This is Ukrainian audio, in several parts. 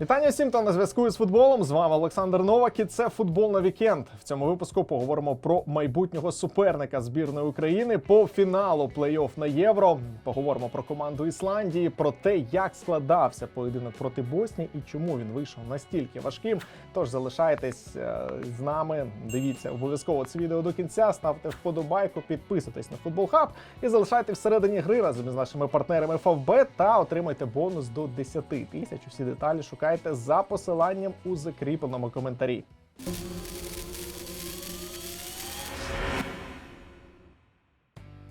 Вітання всім, хто на зв'язку із футболом. З вами Олександр Новак і це футбол на вікенд. В цьому випуску поговоримо про майбутнього суперника збірної України по фіналу плей-офф на євро. Поговоримо про команду Ісландії, про те, як складався поєдинок проти Боснії і чому він вийшов настільки важким. Тож залишайтесь е, з нами. Дивіться обов'язково це відео до кінця. Ставте вподобайку, підписуйтесь на футбол хаб і залишайте всередині гри разом із нашими партнерами Favbet та отримайте бонус до 10 тисяч. Усі деталі шукайте за посиланням у закріпленому коментарі.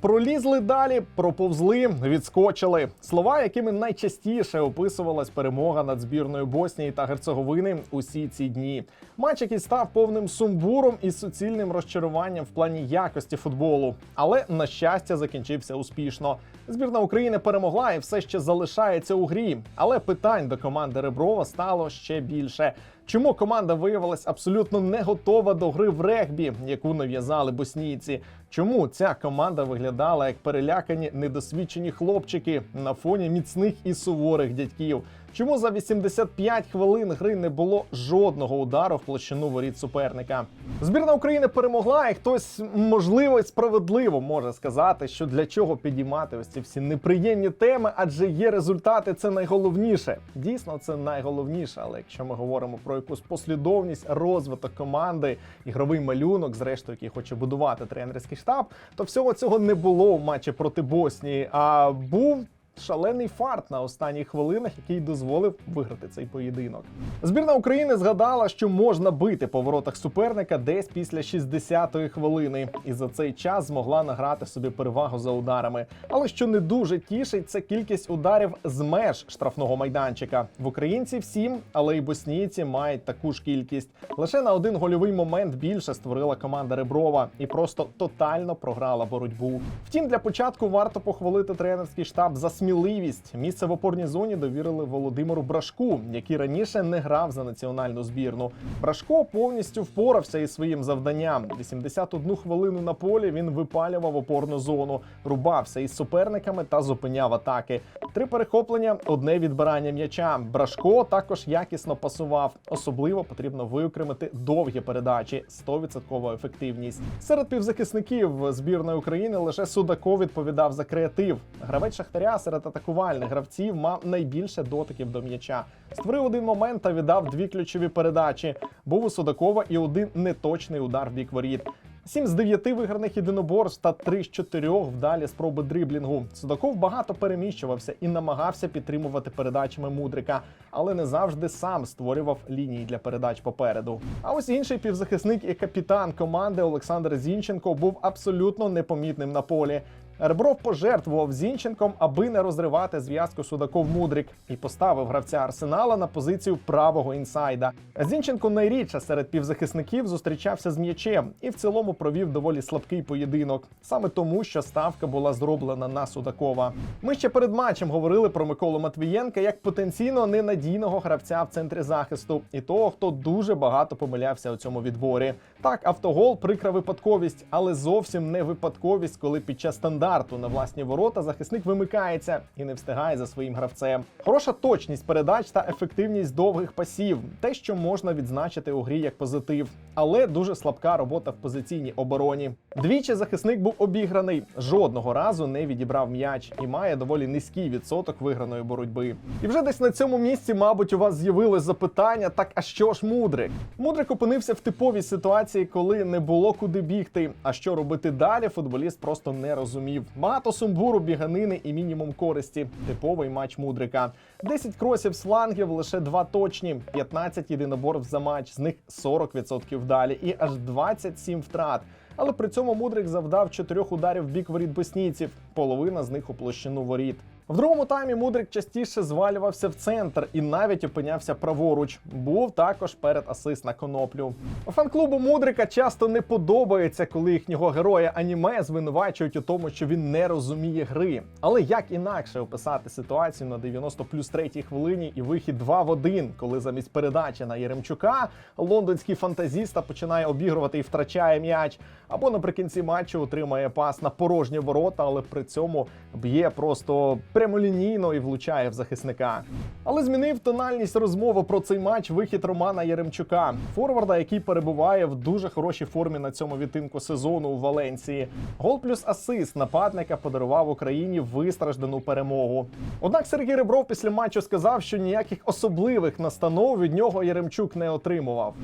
Пролізли далі, проповзли, відскочили. Слова, якими найчастіше описувалась перемога над збірною Боснії та Герцеговини усі ці дні. Матч, який став повним сумбуром і суцільним розчаруванням в плані якості футболу. Але на щастя закінчився успішно. Збірна України перемогла і все ще залишається у грі. Але питань до команди Реброва стало ще більше. Чому команда виявилась абсолютно не готова до гри в регбі, яку нав'язали боснійці? Чому ця команда виглядала як перелякані недосвідчені хлопчики на фоні міцних і суворих дядьків? Чому за 85 хвилин гри не було жодного удару в площину воріт суперника? Збірна України перемогла, і хтось можливо і справедливо може сказати, що для чого підіймати ось ці всі неприємні теми, адже є результати. Це найголовніше. Дійсно, це найголовніше. Але якщо ми говоримо про якусь послідовність, розвиток команди, ігровий малюнок, зрештою, який хоче будувати тренерський штаб, то всього цього не було в матчі проти Боснії, а був шалений фарт на останніх хвилинах, який дозволив виграти цей поєдинок. Збірна України згадала, що можна бити по воротах суперника десь після 60-ї хвилини, і за цей час змогла награти собі перевагу за ударами. Але що не дуже тішить, це кількість ударів з меж штрафного майданчика. В українців сім, але й боснійці мають таку ж кількість. Лише на один гольовий момент більше створила команда Реброва і просто тотально програла боротьбу. Втім, для початку варто похвалити тренерський штаб за сміливість. Місце в опорній зоні довірили Володимиру Брашку, який раніше не грав за національну збірну. Брашко повністю впорався із своїм завданням. 81 хвилину на полі він випалював опорну зону, рубався із суперниками та зупиняв атаки. Три перехоплення, одне відбирання м'яча. Брашко також якісно пасував. Особливо потрібно виокремити довгі передачі, 100% ефективність. Серед півзахисників збірної України лише Судаков відповідав за креатив. Гравець Шахтаря серед атакувальних гравців мав найбільше дотиків до м'яча. Створив один момент та віддав дві ключові передачі. Був у Судакова і один неточний удар в бік воріт. Сім з дев'яти виграних єдиноборств та три з чотирьох вдалі спроби дриблінгу. Судаков багато переміщувався і намагався підтримувати передачами мудрика, але не завжди сам створював лінії для передач попереду. А ось інший півзахисник і капітан команди Олександр Зінченко був абсолютно непомітним на полі. Ребров пожертвував Зінченком, аби не розривати зв'язку Судаков-Мудрик, і поставив гравця Арсенала на позицію правого інсайда. Зінченко найрідше серед півзахисників зустрічався з м'ячем і в цілому провів доволі слабкий поєдинок, саме тому, що ставка була зроблена на Судакова. Ми ще перед матчем говорили про Миколу Матвієнка як потенційно ненадійного гравця в центрі захисту, і того, хто дуже багато помилявся у цьому відборі. Так, автогол прикра випадковість, але зовсім не випадковість, коли під час стандарту на власні ворота захисник вимикається і не встигає за своїм гравцем. Хороша точність передач та ефективність довгих пасів те, що можна відзначити у грі як позитив, але дуже слабка робота в позиційній обороні. Двічі захисник був обіграний, жодного разу не відібрав м'яч і має доволі низький відсоток виграної боротьби. І вже десь на цьому місці, мабуть, у вас з'явилось запитання: так а що ж мудрик? Мудрик опинився в типовій ситуації, коли не було куди бігти. А що робити далі? Футболіст просто не розумів. Багато сумбуру, біганини і мінімум користі. Типовий матч мудрика. 10 кросів з флангів, лише два точні, 15 єдиноборств за матч, з них 40% вдалі і аж 27 втрат. Але при цьому Мудрик завдав чотирьох ударів в бік воріт боснійців, половина з них у площину воріт. В другому таймі Мудрик частіше звалювався в центр і навіть опинявся праворуч. Був також перед асист на коноплю. Фан-клубу Мудрика часто не подобається, коли їхнього героя аніме звинувачують у тому, що він не розуміє гри. Але як інакше описати ситуацію на 90 плюс третій хвилині і вихід 2 в 1, коли замість передачі на Єремчука лондонський фантазіста починає обігрувати і втрачає м'яч, або наприкінці матчу отримає пас на порожні ворота, але при цьому б'є просто прямолінійно і влучає в захисника. Але змінив тональність розмови про цей матч вихід Романа Яремчука, форварда, який перебуває в дуже хорошій формі на цьому відтинку сезону у Валенції. Гол плюс асист нападника подарував Україні вистраждану перемогу. Однак Сергій Ребров після матчу сказав, що ніяких особливих настанов від нього Яремчук не отримував.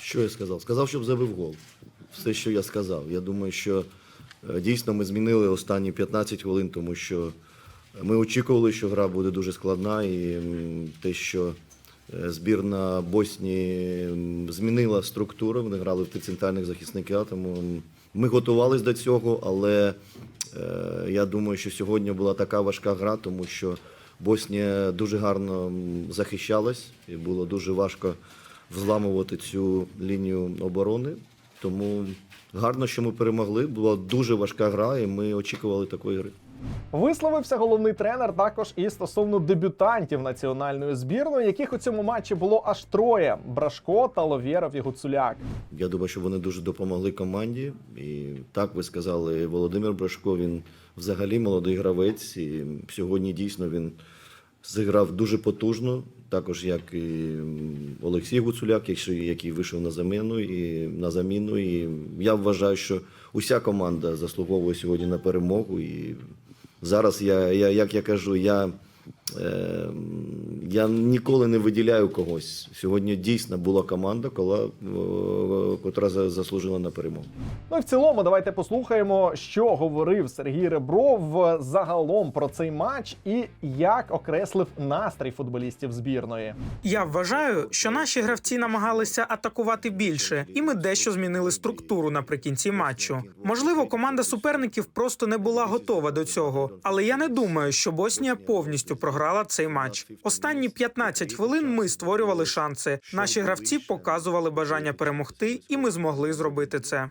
Що я сказав? Сказав, щоб забив гол. Все, що я сказав. Я думаю, що е, дійсно ми змінили останні 15 хвилин, тому що ми очікували, що гра буде дуже складна, і те, що е, збірна Боснії змінила структуру, вони грали в три центральних захисника, тому ми готувалися до цього, але е, я думаю, що сьогодні була така важка гра, тому що Боснія дуже гарно захищалась, і було дуже важко взламувати цю лінію оборони. Тому гарно, що ми перемогли. Була дуже важка гра, і ми очікували такої гри. Висловився головний тренер також і стосовно дебютантів національної збірної, яких у цьому матчі було аж троє: Брашко, Таловєров і Гуцуляк. Я думаю, що вони дуже допомогли команді. І так ви сказали, Володимир Брашко, він взагалі молодий гравець. І сьогодні дійсно він зіграв дуже потужно, також як і Олексій Гуцуляк, який- вийшов на заміну і на заміну. І я вважаю, що уся команда заслуговує сьогодні на перемогу. І зараз я, я як я кажу, я. Е, я ніколи не виділяю когось. Сьогодні дійсно була команда, кола, е, котра за- заслужила на перемогу. Ну і в цілому, давайте послухаємо, що говорив Сергій Ребров загалом про цей матч і як окреслив настрій футболістів збірної. Я вважаю, що наші гравці намагалися атакувати більше, і ми дещо змінили структуру наприкінці матчу. Можливо, команда суперників просто не була готова до цього, але я не думаю, що Боснія повністю програла цей матч. Останні 15 хвилин ми створювали шанси. Наші гравці показували бажання перемогти, і ми змогли зробити це.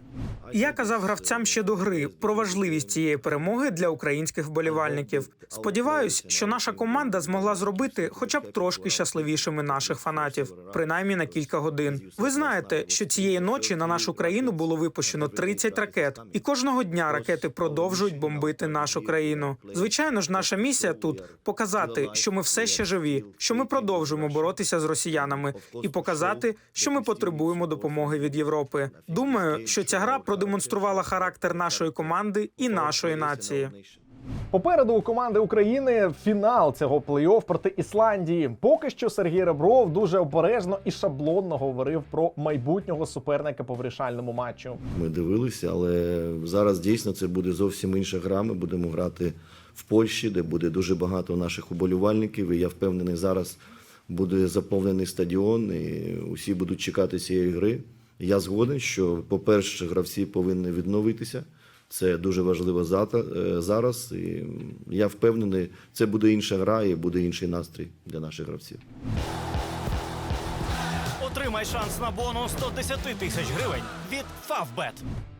Я казав гравцям ще до гри про важливість цієї перемоги для українських вболівальників. Сподіваюсь, що наша команда змогла зробити хоча б трошки щасливішими наших фанатів, принаймні на кілька годин. Ви знаєте, що цієї ночі на нашу країну було випущено 30 ракет, і кожного дня ракети продовжують бомбити нашу країну. Звичайно ж, наша місія тут показати, що ми все ще живі, що ми продовжуємо боротися з росіянами, і показати, що ми потребуємо допомоги від Європи. Думаю, що ця гра продемонструвала характер нашої команди і нашої нації. Попереду у команди України фінал цього плей-офф проти Ісландії. Поки що Сергій Ребров дуже обережно і шаблонно говорив про майбутнього суперника по вирішальному матчу. Ми дивилися, але зараз дійсно це буде зовсім інша гра. Ми будемо грати в Польщі, де буде дуже багато наших уболівальників. І я впевнений, зараз буде заповнений стадіон, і усі будуть чекати цієї гри. Я згоден, що, по-перше, гравці повинні відновитися. Це дуже важливо е, зараз. І я впевнений, це буде інша гра і буде інший настрій для наших гравців. Отримай шанс на бонус 110 тисяч гривень від Favbet.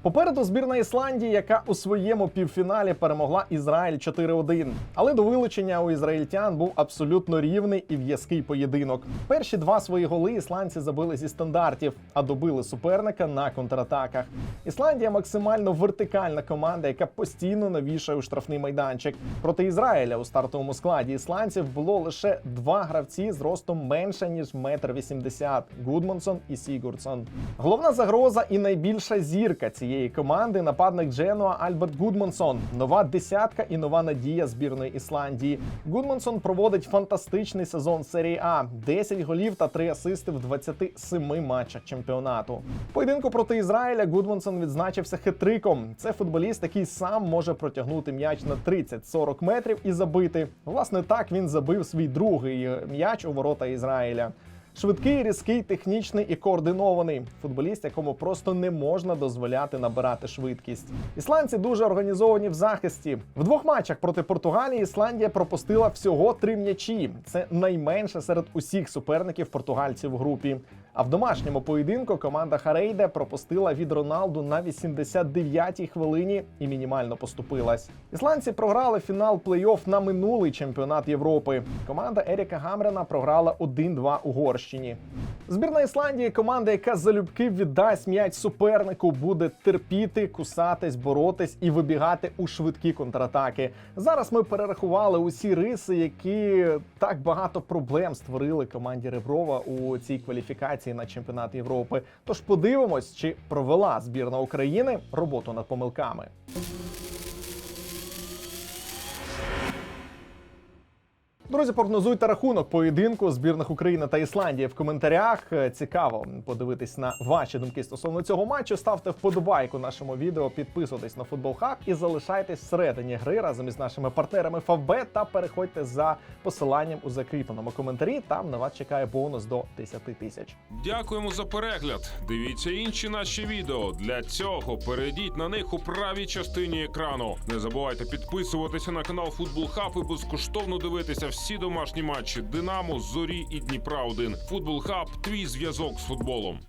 Попереду збірна Ісландії, яка у своєму півфіналі перемогла Ізраїль 4-1. Але до вилучення у ізраїльтян був абсолютно рівний і в'язкий поєдинок. Перші два свої голи ісландці забили зі стандартів, а добили суперника на контратаках. Ісландія максимально вертикальна команда, яка постійно навішає у штрафний майданчик. Проти Ізраїля у стартовому складі ісландців було лише два гравці з ростом менше ніж метр вісімдесят Гудмансон і Сігурдсон. Головна загроза і найбільша зірка цієї команди нападник Дженуа Альберт Гудмансон. Нова десятка і нова надія збірної Ісландії. Гудмансон проводить фантастичний сезон серії А: 10 голів та 3 асисти в 27 матчах чемпіонату. Поєдинку проти Ізраїля Гудмансон відзначився хитриком. Це футболіст, який сам може протягнути м'яч на 30-40 метрів і забити. Власне, так він забив свій другий е, м'яч у ворота Ізраїля. Швидкий, різкий, технічний і координований футболіст, якому просто не можна дозволяти набирати швидкість. Ісландці дуже організовані в захисті. В двох матчах проти Португалії Ісландія пропустила всього три м'ячі. Це найменше серед усіх суперників португальців в групі. А в домашньому поєдинку команда Харейде пропустила від Роналду на 89-й хвилині і мінімально поступилась. Ісландці програли фінал плей-офф на минулий чемпіонат Європи. Команда Еріка Гамрена програла 1-2 Угорщині. Збірна Ісландії команда, яка залюбки віддасть м'яч супернику, буде терпіти, кусатись, боротись і вибігати у швидкі контратаки. Зараз ми перерахували усі риси, які так багато проблем створили команді Реброва у цій кваліфікації на чемпіонат Європи. Тож подивимось, чи провела збірна України роботу над помилками. Друзі, прогнозуйте рахунок поєдинку збірних України та Ісландії в коментарях. Е, Цікаво подивитись на ваші думки стосовно цього матчу. Ставте вподобайку нашому відео, підписуйтесь на футбол Хаб і залишайтесь всередині гри разом із нашими партнерами Фавбет та переходьте за посиланням у закріпленому коментарі. Там на вас чекає бонус до 10 тисяч. Дякуємо за перегляд. Дивіться інші наші відео. Для цього перейдіть на них у правій частині екрану. Не забувайте підписуватися на канал Футбол Хаб і безкоштовно дивитися всі домашні матчі Динамо, Зорі і Дніпра 1 Футбол Хаб твій зв'язок з футболом.